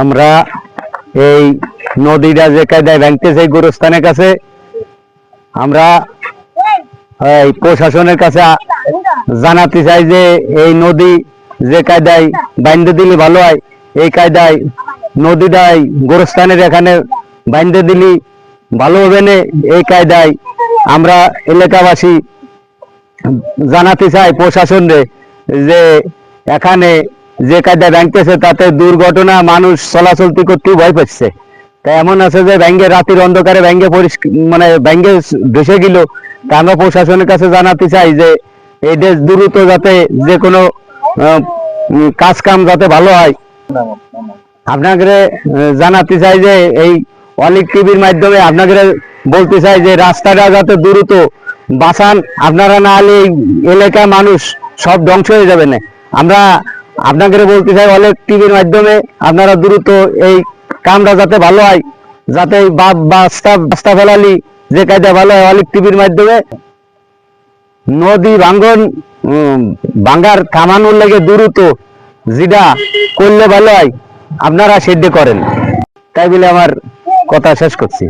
আমরা এই নদীটা যে কায়দায় ভাঙতেছে, এই গোরস্থানের কাছে আমরা, এই প্রশাসনের কাছে জানাতে চাই যে এই নদী যে কায়দায় বাইন্ধে দিলে ভালো হয়, এই কায়দায় নদীটাই গোরস্থানের এখানে বাইন্ধে দিলি ভালো হবে না, এই কায়দায় আমরা এলাকাবাসী জানাতে চাই প্রশাসনরে যে এখানে যে কায়দা ব্যাংকেছে তাতে দুর্ঘটনা, মানুষ চলাচলতি করতেও ভয় পাচ্ছে। তা এমন আছে যে ব্যাংকে রাতের অন্ধকারে ব্যাংকে মানে ব্যাংকে ভেসে গেল। তা আমরা প্রশাসনের কাছে জানাতে চাই যে এই দেশ দ্রুত যাতে যে কোনো কাজ কাম যাতে ভালো হয়। আপনাকে জানাতে চাই যে এই অনেক টিভির মাধ্যমে আপনাকে বলতে চাই যে রাস্তাটা যাতে দ্রুত বাঁচান। আপনারা না হলে এই এলাকার মানুষ সব ধ্বংস হয়ে যাবে না। আমরা আপনাকে বলতে চাই অনেক টিভির মাধ্যমে আপনারা দ্রুত এই কামটা যাতে ভালো হয়, যাতে বাপ বাস্তা ফেলালি, যে কায়দা ভালো হয় অনেক টিভির মাধ্যমে। নদী ভাঙ্গন ভাঙ্গার থামানোর লেগে দ্রুত যেটা করলে ভালো হয়, আপনারা সেদ্ধ করেন। তাই বলে আমার কথা শেষ করছি।